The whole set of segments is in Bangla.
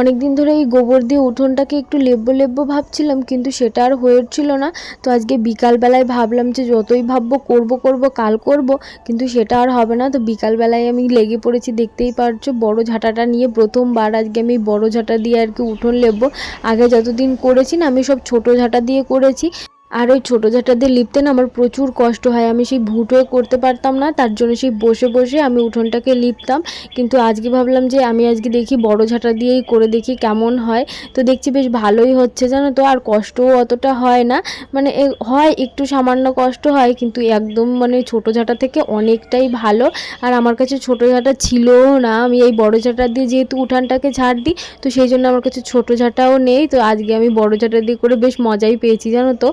অনেক দিন ধরে এই গোবর দিয়ে উঠোনটাকে একটু লেব্বো লেব্বো ভাবছিলাম, কিন্তু সেটা আর হয়ে উঠছিল না। তো আজকে বিকালবেলায় ভাবলাম যে যতই ভাববো করব করব, কাল করব, কিন্তু সেটা আর হবে না। তো বিকালবেলায় আমি লেগে পড়েছি, দেখতেই পারছ বড় ঝাঁটাটা নিয়ে প্রথমবার আজকে আমি বড় ঝাঁটা দিয়ে আর কি উঠোন লেববো আগে যতদিন করেছি না, আমি সব ছোট ঝাঁটা দিয়ে করেছি। আর ওই ছোটো ঝাঁটা দিয়ে লিপতে না আমার প্রচুর কষ্ট হয়। আমি সেই ভুটোয় করতে পারতাম না, তার জন্য সেই বসে বসে আমি উঠোনটাকে লিপতাম। কিন্তু আজকে ভাবলাম যে আমি আজকে দেখি বড় ঝাঁটা দিয়েই করে দেখি কেমন হয়। তো দেখছি বেশ ভালোই হচ্ছে, জানো তো, আর কষ্টও অতটা হয় না। মানে হয় একটু সামান্য কষ্ট হয়, কিন্তু একদম মানে ছোটো ঝাঁটা থেকে অনেকটাই ভালো। আর আমার কাছে ছোটো ঝাঁটা ছিলও না। আমি এই বড় ঝাঁটা দিয়ে যেহেতু উঠানটাকে ঝাড় দিই, তো সেই জন্য আমার কাছে ছোটো ঝাঁটাও নেই। তো আজকে আমি বড় ঝাঁটা দিয়ে করে বেশ মজাই পেয়েছি, জানো তো।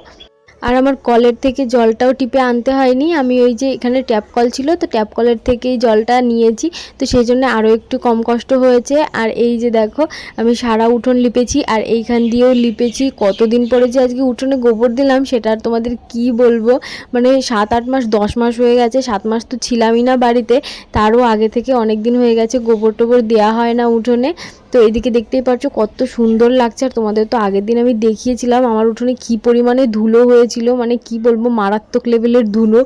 আর আমার কলের থেকে জলটাও টিপে আনতে হয়নি। আমি ওই যে এখানে ট্যাপ কল ছিল, তো ট্যাপ কলের থেকেই জলটা নিয়েছি। তো সেই জন্য আরও একটু কম কষ্ট হয়েছে। আর এই যে দেখো, আমি সারা উঠোন লিপেছি আর এইখান দিয়েও লিপেছি। কতদিন পরে যে আজকে উঠোনে গোবর দিলাম, সেটা আর তোমাদের কি বলব? মানে সাত আট মাস, দশ মাস হয়ে গেছে, সাত মাস তো ছিলামই না বাড়িতে। তারও আগে থেকে অনেক দিন হয়ে গেছে গোবর টোবর দেওয়া হয় না উঠোনে। তো এদিকে দেখতেই পাচ্ছ কত সুন্দর লাগছে। আর তোমাদের তো আগের দিন আমি দেখিয়েছিলাম, আমার উঠোনে কি পরিমাণে ধুলো হয়েছিল মানে কি বলব, মারাত্মক লেভেলের ধুলো।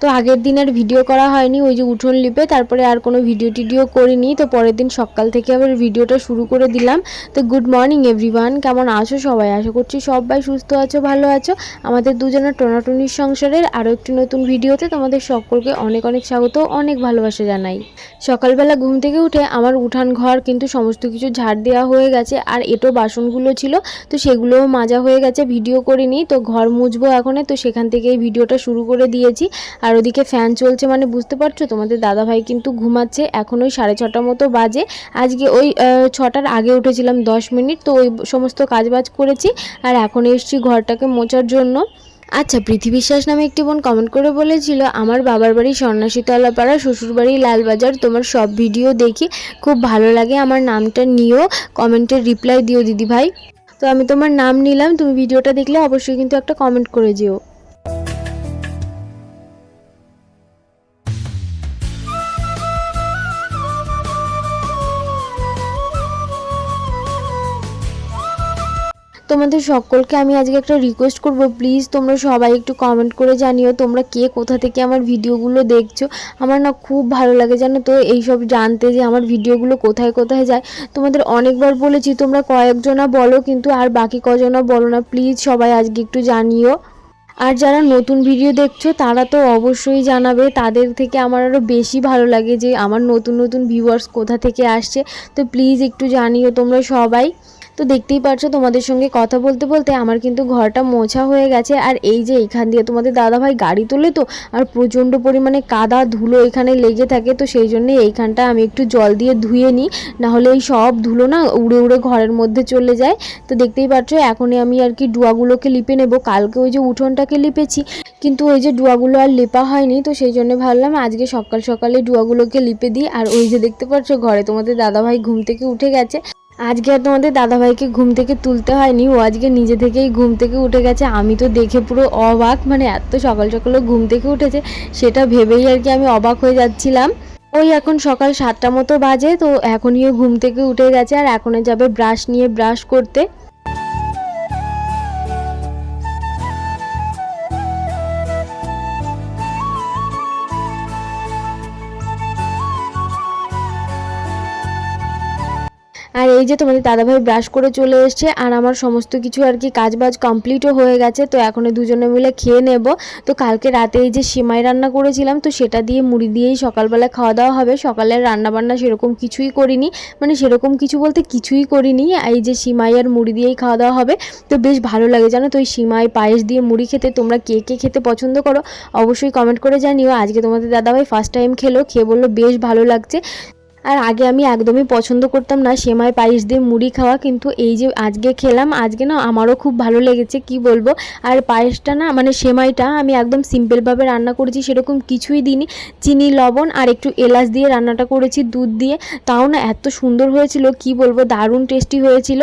তো আগের দিন আর ভিডিও করা হয়নি, ওই যে উঠোন লিপে, তারপরে আর কোনো ভিডিও টিডিও করিনি, তো পরের দিন সকাল থেকে আবার ভিডিওটা শুরু করে দিলাম। তো গুড মর্নিং এভরিওয়ান কেমন আছো সবাই? আশা করছি সবাই সুস্থ আছো, ভালো আছো। আমাদের দুজনের টোনাটুনির সংসারের আরও একটি নতুন ভিডিওতে তোমাদের সকলকে অনেক অনেক স্বাগত, অনেক ভালোবাসা জানাই। সকালবেলা ঘুম থেকে উঠে আমার উঠান ঘর কিন্তু সমস্ত কিছু ঝাড় দেওয়া হয়ে গেছে, আর এটো বাসনগুলো ছিল, তো সেগুলোও মাজা হয়ে গেছে ভিডিও করিনি, তো ঘর মুছবো এখন তো সেখান থেকেই ভিডিওটা শুরু করে দিয়েছি। আর ওদিকে ফ্যান চলছে মানে বুঝতে পারছ? তোমাদের দাদাভাই কিন্তু ঘুমাচ্ছে। এখন ওই সাড়ে ছটার মতো বাজে। আজকে ওই ছটার আগে উঠেছিলাম দশ মিনিট। তো ওই সমস্ত কাজবাজ করেছি। আর এখন এসছি ঘরটাকে মোচার জন্য। আচ্ছা পৃথিবী বিশ্বাস নামে একটি বোন কমেন্ট করে বলেছিল, আমার বাবার বাড়ি সন্ন্যাসীতলা পাড়া শ্বশুর বাড়ি লালবাজার। তোমার সব ভিডিও দেখি খুব ভালো লাগে। আমার নামটা নিও। কমেন্টের রিপ্লাই দিও দিদি ভাই তো আমি তোমার নাম নিলাম। তুমি ভিডিওটা দেখলে অবশ্যই কিন্তু একটা কমেন্ট করে যেও। তোমাদের সকলকে আমি আজকে একটা রিকোয়েস্ট করব। প্লিজ তোমরা সবাই একটু কমেন্ট করে জানিও তোমরা কে কোথা থেকে আমার ভিডিওগুলো দেখছ। আমার না খুব ভালো লাগে, জানো তো? এইসব জানতে যে আমার ভিডিওগুলো কোথায় কোথায় যায়। তোমাদের অনেকবার বলেছি, তোমরা কয়েকজনা বলো, কিন্তু আর বাকি কজনা বলো না। প্লিজ সবাই আজকে একটু জানিও। আর যারা নতুন ভিডিও দেখছ, তারা তো অবশ্যই জানাবে, তাদের থেকে আমার আরও বেশি ভালো লাগে যে আমার নতুন নতুন ভিউয়ার্স কোথা থেকে আসছে। তো প্লিজ একটু জানিও তোমরা সবাই। তো দেখতেই পারছ তোমাদের সঙ্গে কথা বলতে বলতে আমার কিন্তু ঘরটা মোছা হয়ে গেছে। আর এই যে এখান দিয়ে তোমাদের দাদাভাই গাড়ি তোলে তো, আর প্রচণ্ড পরিমাণে কাদা ধুলো এখানে লেগে থাকে, তো সেই জন্য এইখানটা আমি একটু জল দিয়ে ধুয়ে নিই, নাহলে এই সব ধুলো না উড়ে উড়ে ঘরের মধ্যে চলে যায়। তো দেখতেই পাচ্ছ এখনই আমি আর কি ডুয়াগুলোকে লিপে নেব, কালকে ওই যে উঠোনটাকে লিপেছি, কিন্তু ওই যে ডুয়াগুলো আর লেপা হয়নি, তো সেই জন্য ভাবলাম আজকে সকাল সকালে ডুয়াগুলোকে লিপে দিই। আর ওই যে দেখতে পাচ্ছ ঘরে তোমাদের দাদাভাই ঘুম থেকে উঠে গেছে। আজকে আর তোমাদের দাদাভাইকে ঘুম থেকে তুলতে হয়নি, ও আজকে নিজে থেকেই ঘুম থেকে উঠে গেছে। আমি তো দেখে পুরো অবাক মানে এত সকাল সকাল ঘুম থেকে উঠেছে, সেটা ভেবেই আর কি আমি অবাক হয়ে যাচ্ছিলাম। ওই এখন সকাল সাতটা মতো বাজে, তো এখনই ঘুম থেকে উঠে গেছে, আর এখনই যাবে ব্রাশ নিয়ে ব্রাশ করতে। আর এই যে তোমাদের দাদাভাই ব্রাশ করে চলে এসছে, আর আমার সমস্ত কিছু আর কি কাজ বাজ কমপ্লিটও হয়ে গেছে, তো এখন দুজনে মিলে খেয়ে নেব। তো কালকে রাতে এই যে সিমাই রান্না করেছিলাম, তো সেটা দিয়ে মুড়ি দিয়েই সকালবেলা খাওয়া দাওয়া হবে। সকালের রান্না বান্না সেরকম কিছুই করিনি মানে সেরকম কিছু বলতে কিছুই করিনি, এই যে সিমাই আর মুড়ি দিয়েই খাওয়া দাওয়া হবে। তো বেশ ভালো লাগে জানো তো ওই সিমাই পায়েস দিয়ে মুড়ি খেতে, তোমরা কে কে খেতে পছন্দ করো অবশ্যই কমেন্ট করে জানিও। আজকে তোমাদের দাদাভাই ফার্স্ট টাইম খেলো, খেয়ে বলল বেশ ভালো লাগছে। আর আগে আমি একদমই পছন্দ করতাম না সেমাই পায়েস দিয়ে মুড়ি খাওয়া, কিন্তু এই যে আজকে খেলাম, আজকে না আমারও খুব ভালো লেগেছে, কি বলব? আর পায়েসটা না মানে সেমাইটা আমি একদম সিম্পলভাবে রান্না করেছি, সেরকম কিছুই দিইনি। চিনি, লবণ আর একটু এলাচ দিয়ে রান্নাটা করেছি, দুধ দিয়ে। তাও না এত সুন্দর হয়েছিল, কি বলব? দারুণ টেস্টি হয়েছিল।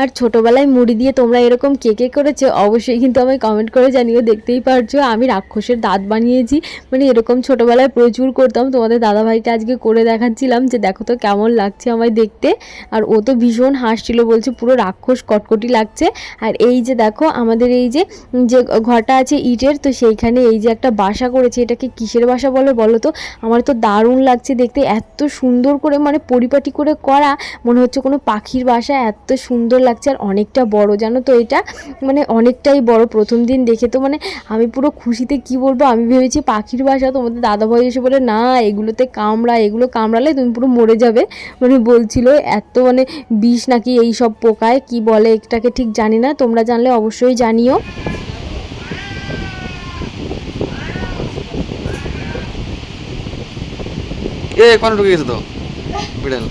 আর ছোটোবেলায় মুড়ি দিয়ে তোমরা এরকম কে কে করেছ? অবশ্যই কিন্তু আমায় কমেন্ট করে জানিও, দেখতেই পারছ। আমি রাক্ষসের দাঁত বানিয়েছি। মানে এরকম ছোটোবেলায় প্রচুর করতাম। তোমাদের দাদাভাইকে আজকে করে দেখাচ্ছিলাম যে দেখো তো কেমন লাগছে আমায় দেখতে। আর ও তো ভীষণ হাসছিল, বলছে পুরো রাক্ষস কটকটি লাগছে। আর এই যে দেখো, আমাদের এই যে যে ঘরটা আছে ইটের, তো সেইখানে এই যে একটা বাসা করেছে। এটাকে কিসের বাসা বলে বলো তো? আমার তো দারুণ লাগছে দেখতে। এত সুন্দর করে মানে পরিপাটি করে করা। মনে হচ্ছে কোনো পাখির বাসা। এত সুন্দর লাগছে আর অনেকটা বড় জানো তো এটা? মানে অনেকটাই বড় প্রথম দিন দেখে তো মানে আমি পুরো খুশিতে কি বলব? আমি ভেবেছি পাখির বাসা তোমাদের দাদাভাই এসে বলে না এগুলোতে কামড়া এগুলো কামড়ালে তুমি পুরো মরে যাবে। মানে বলছিল এত মানে বিষ নাকি এই সব পোকায় কি বলে এটাকে ঠিক জানি না তোমরা জানলে অবশ্যই জানিও। এ কোন ঢুকে গেছে তো? বিড়াল।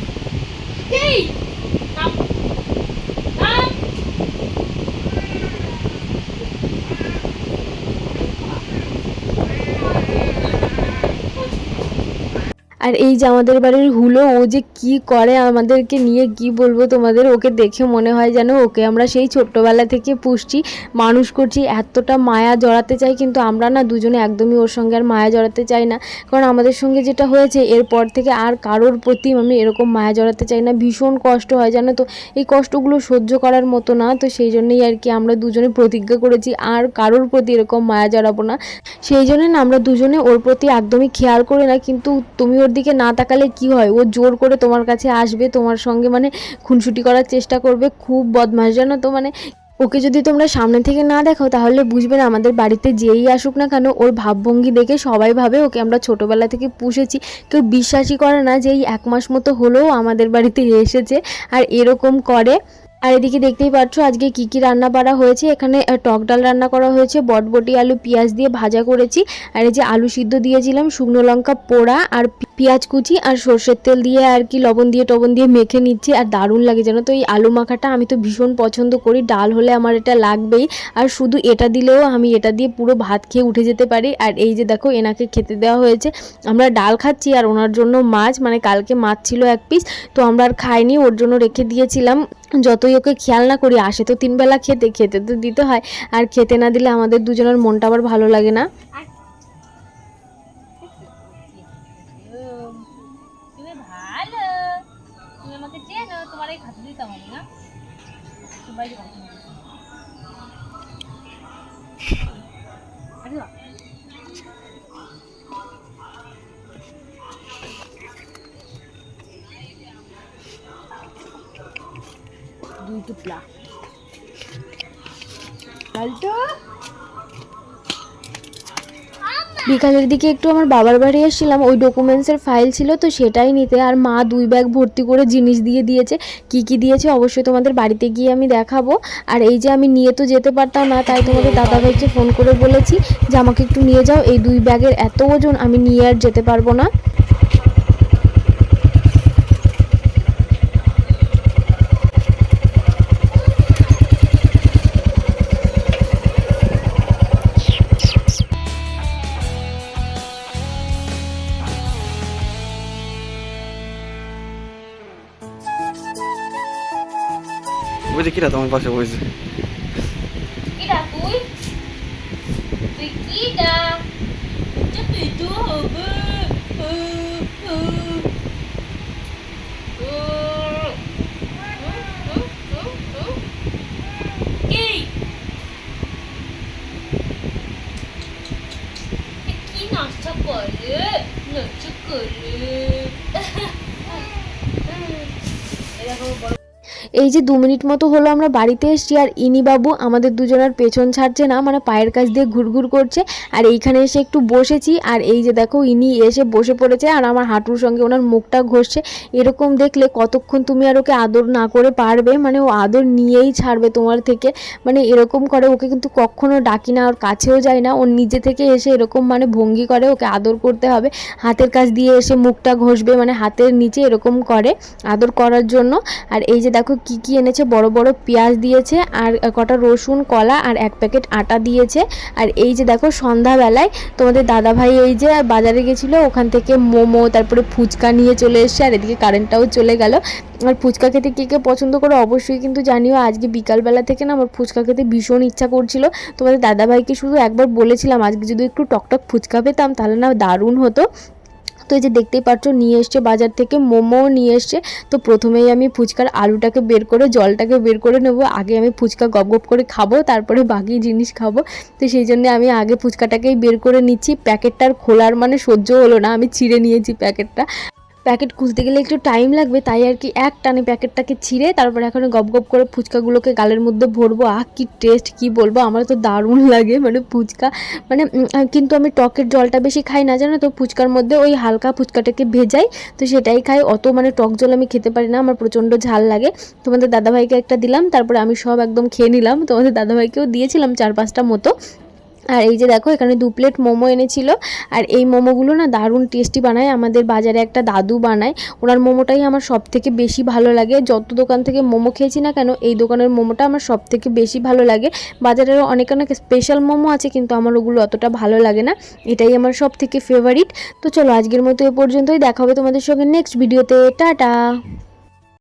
আর এই যে আমাদের বাড়ির হুলো, ও যে কি করে আমাদেরকে নিয়ে কি বলব তোমাদের? ওকে দেখে মনে হয় যেন ওকে আমরা সেই ছোট্টবেলা থেকে পুষছি, মানুষ করছি। এতটা মায়া জড়াতে চাই, কিন্তু আমরা না দুজনে একদমই ওর সঙ্গে আর মায়া জড়াতে চাই না। কারণ আমাদের সঙ্গে যেটা হয়েছে, এরপর থেকে আর কারোর প্রতি আমি এরকম মায়া জড়াতে চাই না। ভীষণ কষ্ট হয়, জানো তো? এই কষ্টগুলো সহ্য করার মতো না, তো সেই জন্যই আর কি আমরা দুজনে প্রতিজ্ঞা করেছি, আর কারোর প্রতি এরকম মায়া জড়াবো না। সেই জন্য না আমরা দুজনে ওর প্রতি একদমই খেয়াল করি না, কিন্তু তুমি ওর দিকে না তাকালে কি হয়? ও জোর করে তোমার কাছে আসবে, তোমার সঙ্গে মানে খুনসুটি করার চেষ্টা করবে, খুব বদমাস জানো তো? মানে ওকে যদি তোমরা সামনে থেকে না দেখো, তাহলে বুঝবে না আমাদের বাড়িতে যেই আসুক না কেন, ওর ভাবভঙ্গি দেখে সবাই ভাবে ওকে আমরা ছোটোবেলা থেকে পুষেছি। কেউ বিশ্বাসই করে না যে এই এক মাস মতো হলেও আমাদের বাড়িতে এসেছে আর এরকম করে। আর এদিকে দেখতেই পাচ্ছ, আজকে কি কি রান্না বাড়া হয়েছে? এখানে টক ডাল রান্না করা হয়েছে, বটবটি, আলু, পেঁয়াজ দিয়ে ভাজা করেছি। আর এই যে আলু সিদ্ধ দিয়েছিলাম, শুকনো লঙ্কা, পোড়া আর পেঁয়াজ কুচি আর সর্ষের তেল দিয়ে আর কি লবণ দিয়ে টবণ দিয়ে মেখে নিচ্ছি, আর দারুণ লাগে জানো তো। এই আলু মাখাটা আমি তো ভীষণ পছন্দ করি, ডাল হলে আমার এটা লাগবেই। আর শুধু এটা দিলেও আমি এটা দিয়ে পুরো ভাত খেয়ে উঠে যেতে পারি। আর এই যে দেখো, এনাকে খেতে দেওয়া হয়েছে। আমরা ডাল খাচ্ছি আর ওনার জন্য মাছ মানে কালকে মাছ ছিল এক পিস, তো আমরা আর খাইনি, ওর জন্য রেখে দিয়েছিলাম। যতই ওকে খেয়াল না করি, আসে তো তিনবেলা খেতে খেতে তো দিতে হয়। আর খেতে না দিলে আমাদের দুজনের মনটা আবার ভালো লাগে না। ভালো। তুমি আমাকে চেনো তোমার এই খাতে দিতাম আমি না। বাইরে। দুই টুকলা। লালটো বিকালের দিকে একটু আমার বাবার বাড়ি এসেছিলাম, ওই ডকুমেন্টসের ফাইল ছিল তো সেটাই নিতে। আর মা দুই ব্যাগ ভর্তি করে জিনিস দিয়ে দিয়েছে। কি কি দিয়েছে অবশ্যই তোমাদের বাড়িতে গিয়ে আমি দেখাবো। আর এই যে আমি নিয়ে তো যেতে পারতাম না, তাই তোমাদের দাদাভাইকে ফোন করে বলেছি যে আমাকে একটু নিয়ে যাও। এই দুই ব্যাগের এত ওজন আমি নিয়ে আর যেতে পারব না। বুঝি কিরা তোমার পাশে বসে কিরা তুই তুই কিরা তুই তো হবে ও। এই যে দু মিনিট মতো হলো আমরা বাড়িতে এসেছি আর ইনি বাবু আমাদের দুজনের পেছন ছাড়ছে না মানে পায়ের কাছ দিয়ে ঘুরঘুর করছে। আর এইখানে এসে একটু বসেছি, আর এই যে দেখো ইনি এসে বসে পড়েছে আর আমার হাঁটুর সঙ্গে ওনার মুখটা ঘষছে। এরকম দেখলে কতক্ষণ তুমি আর ওকে আদর না করে পারবে? মানে ও আদর নিয়েই ছাড়বে তোমার থেকে। মানে এরকম করে ওকে কিন্তু কখনো ডাকি না ওর কাছেও যায় না। ওর নিজে থেকে এসে এরকম মানে ভঙ্গি করে ওকে আদর করতে হবে। হাতের কাছ দিয়ে এসে মুখটা ঘষবে মানে হাতের নিচে এরকম করে আদর করার জন্য। আর এই যে দেখো কি কি এনেছে, বড় বড় পেঁয়াজ দিয়েছে আর কটা রসুন, কলা আর এক প্যাকেট আটা দিয়েছে। আর এই যে দেখো সন্ধ্যাবেলায় তোমাদের দাদাভাই এই যে বাজারে গেছিল, ওখান থেকে মোমো, তারপরে ফুচকা নিয়ে চলে এসছে আর এদিকে কারেন্টটাও চলে গেল। আর ফুচকা খেতে কে কে পছন্দ করে অবশ্যই কিন্তু জানিও, আজকে বিকালবেলা থেকে না আমার ফুচকা খেতে ভীষণ ইচ্ছা করছিল। তোমাদের দাদাভাইকে শুধু একবার বলেছিলাম, আজকে যদি একটু টকটক ফুচকা পেতাম তাহলে না দারুণ হতো। তো এই যে দেখতেই পাচ্ছ, নিয়ে এসছে বাজার থেকে মোমো নিয়ে এসছে। তো প্রথমেই আমি ফুচকার আলুটাকে বের করে, জলটাকে বের করে নেব। আগে আমি ফুচকা গপ গপ করে খাব, তারপরে বাকি জিনিস খাব। তো সেই জন্য আমি আগে ফুচকাটাকেই বের করে নিচ্ছি। প্যাকেটটার খোলার মানে সহ্য হলো না, আমি ছিঁড়ে নিয়েছি প্যাকেটটা। প্যাকেট খুলতে গেলে একটু টাইম লাগবে, তাই আর কি এক টানে প্যাকেটটাকে ছিঁড়ে তারপরে এখন গপ গপ করে ফুচকাগুলোকে গালের মধ্যে ভরবো। আহ, কি টেস্ট কি বলব? আমার তো দারুণ লাগে মানে ফুচকা। মানে কিন্তু আমি টকের জলটা বেশি খাই না, জানো তো? ফুচকার মধ্যে ওই হালকা ফুচকাটাকে ভেজাই, তো সেটাই খাই। অত মানে টক জল আমি খেতে পারি না, আমার প্রচণ্ড ঝাল লাগে। তোমাদের দাদাভাইকে একটা দিলাম, তারপরে আমি সব একদম খেয়ে নিলাম। তোমাদের দাদাভাইকেও দিয়েছিলাম চার পাঁচটা মতো। আর এই যে দেখো, এখানে দু প্লেট মোমো এনেছিল। আর এই মোমোগুলো না দারুণ টেস্টি বানায়। আমাদের বাজারে একটা দাদু বানায়। ওনার মোমোটাই আমার সব থেকে বেশি ভালো লাগে। যত দোকান থেকে মোমো খেয়েছি না কেন, এই দোকানের মোমোটা আমার সব থেকে বেশি ভালো লাগে। বাজারেরও অনেক অনেক স্পেশাল মোমো আছে, কিন্তু আমার ওগুলো অতটা ভালো লাগে না। এটাই আমার সব থেকে ফেভারিট তো চলো, আজকের মতো এ পর্যন্তই। দেখা হবে তোমাদের সঙ্গে নেক্সট ভিডিওতে টাটা!